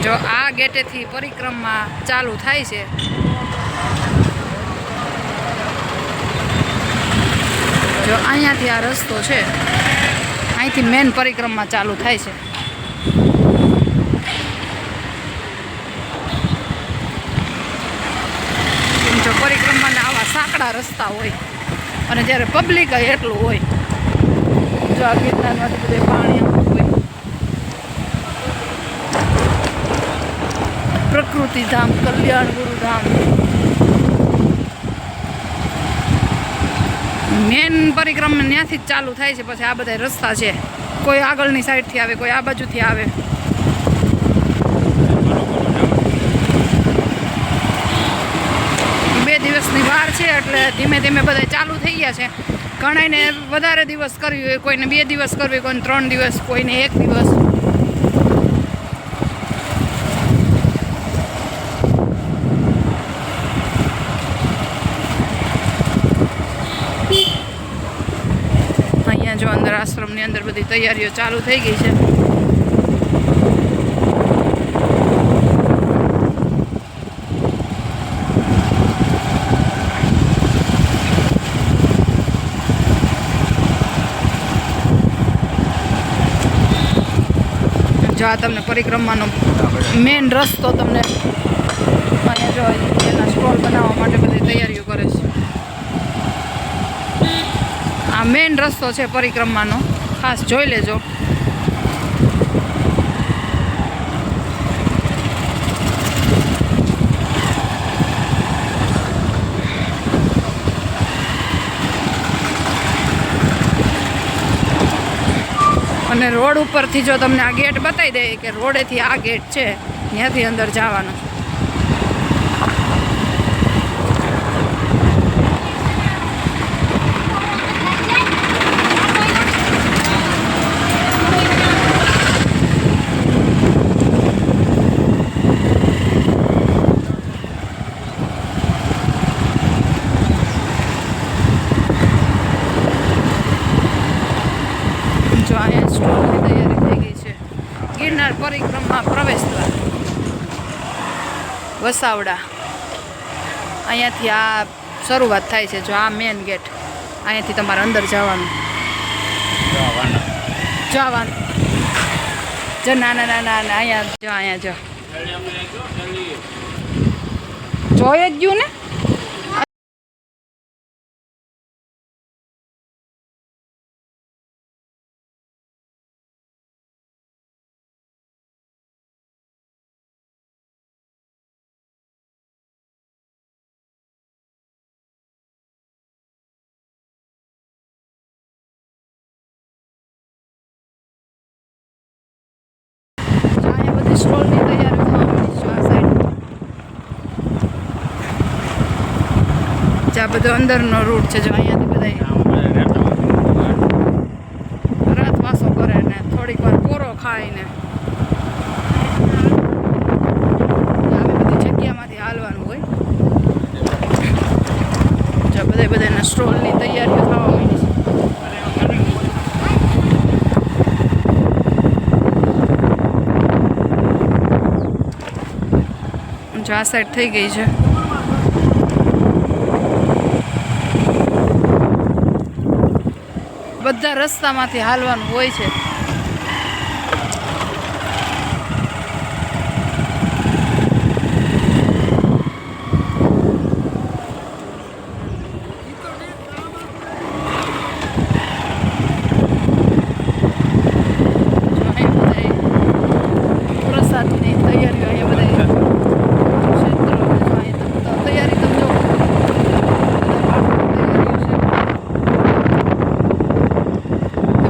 જો આ ગેટેથી પરિક્રમા ચાલુ થાય છે. જો અહીંયાથી આ રસ્તો છે, અહીંથી મેન પરિક્રમા ચાલુ થાય છે. જો પરિક્રમાના આવા સાંકડા રસ્તા હોય, અને જ્યારે પબ્લિક એટલું હોય, જો આ ગીરનારમાંથી બધે પાણી આવતું હોય પ્રકૃતિ ધામ, કલ્યાણ ગુરુધામ મેન પરિક્રમા ત્યાંથી જ ચાલુ થાય છે, પછી આ બધા રસ્તા છે. કોઈ આગળની સાઈડથી આવે, કોઈ આ બાજુથી આવે. બે દિવસની વાર છે, એટલે ધીમે ધીમે બધા ચાલુ થઈ ગયા છે. ઘણાને વધારે દિવસ કરવી હોય, કોઈને બે દિવસ કરવી કોઈને ત્રણ દિવસ, કોઈને એક દિવસ અહીંયા જો અંદર આશ્રમની અંદર બધી તૈયારીઓ ચાલુ થઈ ગઈ છે. જો આ તમને પરિક્રમાનો મેઇન રસ્તો તમને અને જો એના સ્ટોલ બનાવવા માટે બધી તૈયારીઓ કરે છે. આ મેઇન રસ્તો છે પરિક્રમાનો. ખાસ જોઈ લેજો. અને રોડ ઉપરથી જો તમને આ ગેટ બતાવી દે કે રોડેથી આ ગેટ છે, ત્યાંથી અંદર જવાનું. જો અહીંયા સ્ટોલની તૈયારી થઈ ગઈ છે. ગિરનાર પરિક્રમા પ્રવેશ દ્વાર વસાવડા. અહીંયાથી આ શરૂઆત થાય છે. જો આ મેન ગેટ અહીંયાથી તમારે અંદર જવાનું. જવાનું. જો નાના નાના નાના અહીંયા જો અહીંયા જો. જોઈ જ ગયું ને? આ બધો અંદરનો રૂટ છે, જો અહીંયાથી બધા રાત વાસો કરે ને, થોડીક વાર બધી જગ્યામાંથી હાલવાનું હોય. જો બધા બધાના સ્ટોલની તૈયારીઓ થવા જો આ સાઈડ થઈ ગઈ છે. બધા રસ્તામાંથી હાલવાનું હોય છે જો અહીંયા બધાય પ્રસાદની તૈયારીઓ અહીંયા બધા ક્ષેત્રો જો અહીંયા તમે તો તૈયારી તમે જો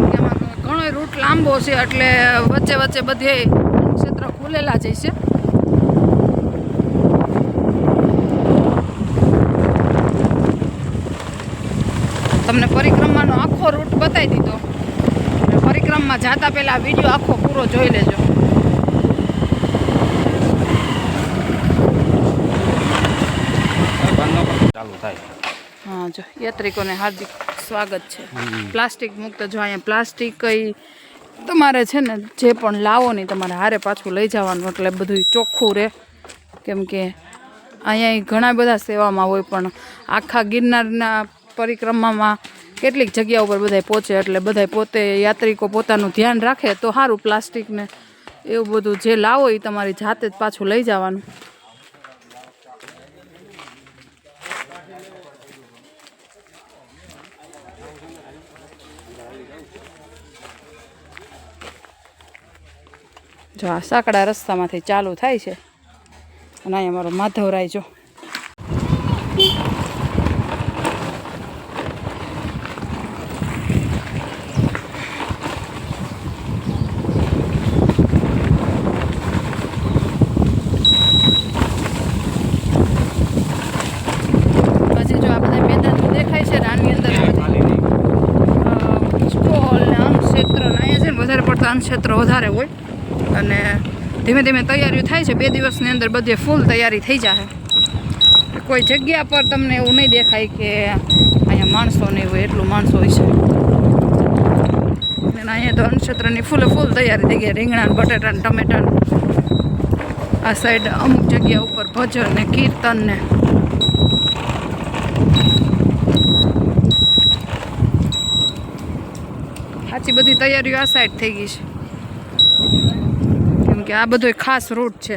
કેમ કે આમાં ઘણો લાંબો છે એટલે વચ્ચે વચ્ચે બધે ક્ષેત્ર ખુલેલા જ છે. તમને પરિક્રમાનો આખો રૂટ બતાવી દીધો. પરિક્રમમાં પરિક્રમામાં જાતા પહેલા વીડિયો આખો પૂરો જોઈ લેજો. ચાલુ થાય હા જો યાત્રિકોને હાર્દિક સ્વાગત છે. પ્લાસ્ટિક મુક્ત જો અહીંયા પ્લાસ્ટિક કઈ તમારે છે ને જે પણ લાવો ને તમારે હારે પાછું લઈ જવાનું, એટલે બધું ચોખ્ખું રહે. કેમ કે અહીંયા ઘણા બધા સેવામાં હોય, પણ આખા ગિરનારના પરિક્રમામાં કેટલીક જગ્યા ઉપર બધાય પહોંચે એટલે બધાય પોતે યાત્રિકો પોતાનું ધ્યાન રાખે તો સારું પ્લાસ્ટિકને એવું બધું જે લાવો એ તમારી જાતે જ પાછું લઈ જવાનું. જો આ સાંકડા રસ્તામાંથી ચાલુ થાય છે. અને અહીંયા મારો માધવરાય જો. પછી જો આ બધા દેખાય છે ને આની અંદર આ બધી સ્ટોલ ને અન્ન ક્ષેત્ર ને છે ને વધારે પડતા અન્ન ક્ષેત્ર વધારે હોય. અને ધીમે ધીમે તૈયારીઓ થાય છે. બે દિવસની અંદર બધે ફૂલ તૈયારી થઈ જાય કોઈ જગ્યા પર તમને એવું નહીં દેખાય કે અહીંયા માણસો નહીં હોય એટલું માણસો હોય છે. અને અહીંયા તો અન્નક્ષેત્રની ફૂલ ફૂલે તૈયારી થઈ ગઈ. રીંગણા બટાટા ટમેટા આ સાઈડ અમુક જગ્યા ઉપર ભજન ને કીર્તન ને. સાચી બધી તૈયારીઓ આ સાઈડ થઈ ગઈ છે. કેમ કે આ બધો ખાસ રૂટ છે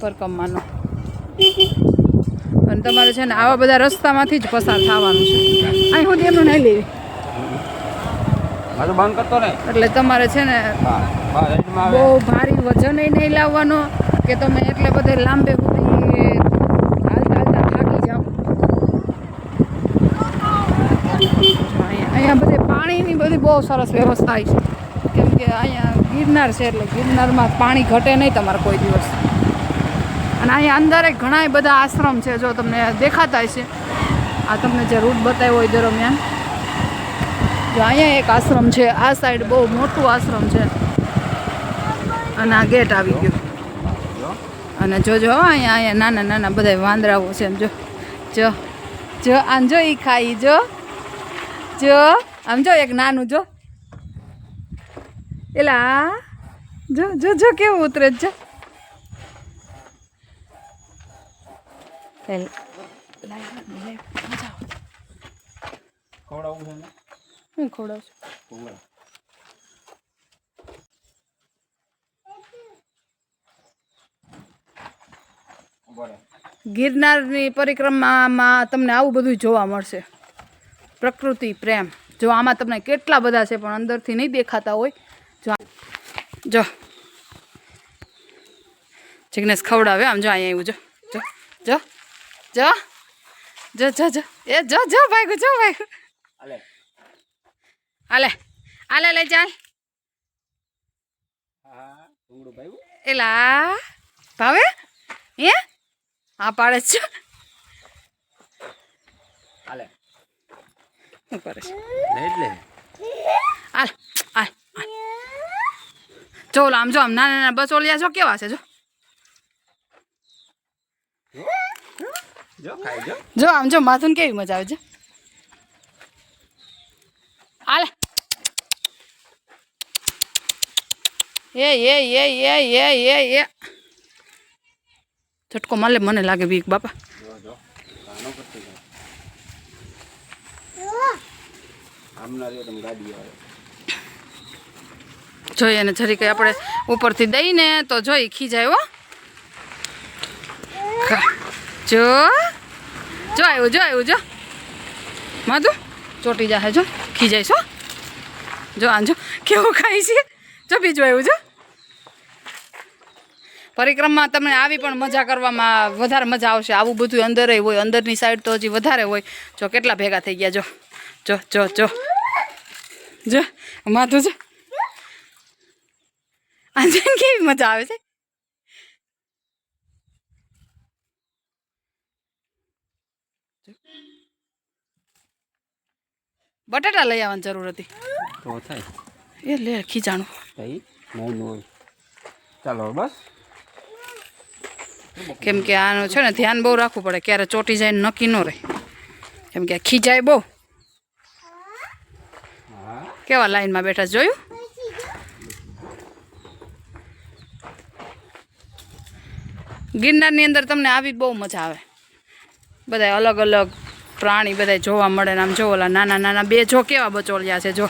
પરકમ્માનો અને તમારે છે ને આવા બધા રસ્તામાંથી જ પસાર થવાનું છે. અહીં સુધી એમનું નહીં લેવી. એટલે તમારે છે ને હા હા બહુ ભારી વજન નહીં લાવવાનો કે તમે એટલે બધે લાંબે સુધી હાલતા હાલતા થાકી જાઓ. અહીંયા બધે પાણીની બધી બહુ સરસ વ્યવસ્થા છે. કેમ કે અહીંયા ગિરનાર છે એટલે ગિરનારમાં પાણી ઘટે નહીં તમારે કોઈ દિવસ. અને અહીંયા અંદર ઘણા બધા આશ્રમ છે, જો તમને દેખાતા છે. આ તમને જે રૂટ બતાવ્યો હોય દરમિયાન. જો અહીંયા એક આશ્રમ છે, આ સાઈડ બહુ મોટું આશ્રમ છે. અને આ ગેટ આવી ગયો. અને જોજો અહીંયા અહીંયા નાના નાના બધા વાંદરાઓ છે એમ જો. જો જો, આમ જો ઈ ખાઈ, જો. જો, આમ જો એક નાનું જો. એલા જો જો જો કેવું ઉતરે છે જો. હું ખવડાવું છું. ગિરનારની પરિક્રમામાં તમને આવું બધું જોવા મળશે. પ્રકૃતિ પ્રેમ. જો આમાં તમને કેટલા બધા છે પણ અંદરથી નહીં દેખાતા હોય જો જિગ્નેશ ખવડાવે આમ જો અહીંયા એવું જો. જો. જો. જો. જો જો જો. એ જો જો ભાઈ જો ભાઈ આલે. આલે. આલે લઈ ચાલ એલા ભાવે? એ હા પાડે છે. આલે. શું કરે છે? લે હાલ હાલ હાલ જો આમ જો આમ નાના નાના બચોલિયા જો કેવા છે જો. જો ખાઈ જો જો આમ જો માથું કેવી મજા આવે છે હાલ. એ એ એ એ એ એ એ. ઝટકો માલે મને લાગે બીક બાપા. જો જો. કાનો આમના રહ્યો તમે ગાડી આવે. જોઈએ અને જરી કંઈ આપણે ઉપરથી દઈને તો જોઈ ખીજાય, હો. જો. જો આવ્યું જો આવ્યું, જો. માધુ, ચોટી જાહે, જો. ખીજાય છો જો આંજો કેવું ખાય છે? જો બીજું આવ્યું, જો. પરિક્રમા તમને આવી પણ મજા કરવામાં વધારે મજા આવશે. આવું બધું અંદર હોય, અંદરની સાઈડ તો હજી વધારે હોય. જો કેટલા ભેગા થઈ ગયા, જો. જો જો જો. જો. માધુ, જો. અંજન કેવી મજા આવે છે બટાટા લઈ આવવાની જરૂર હતી તો થાય એ લે ખીચાણું કઈ નહીં ચાલો બસ કેમ કે આનું છે ને ધ્યાન બહુ રાખવું પડે ક્યારે ચોટી જાય નક્કી ન રહે કેમ કે ખીજાય બહુ કેવા લાઈનમાં બેઠા જોયું ગિરનારની અંદર તમને આવી બહુ મજા આવે. બધા અલગ અલગ પ્રાણી બધા જોવા મળે ને આમ જો ઓલા નાના નાના બે જો કેવા બચોલિયા છે જો.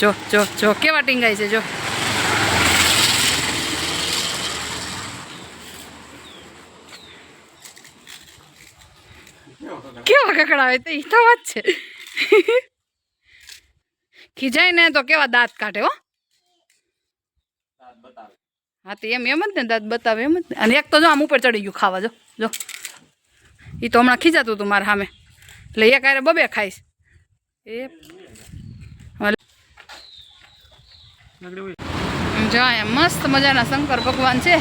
જો જો જો, કેવા ટીંગાય છે જો. કેવા કકડાવે તો ઈ તો વાત છે. ખીજાય ને તો કેવા દાંત કાઢે હો. હા તો એમ એમ જ ને દાંત બતાવે એમ જ ને. અને એક તો જો આમ ઉપર ચડી ગયું ખાવા જો જો. એ તો હમણાં ખીજાતું હતું મારા સામે એટલે એક આરે બબે ખાઈશ. એ. જો મસ્ત મજાના શંકર ભગવાન છે.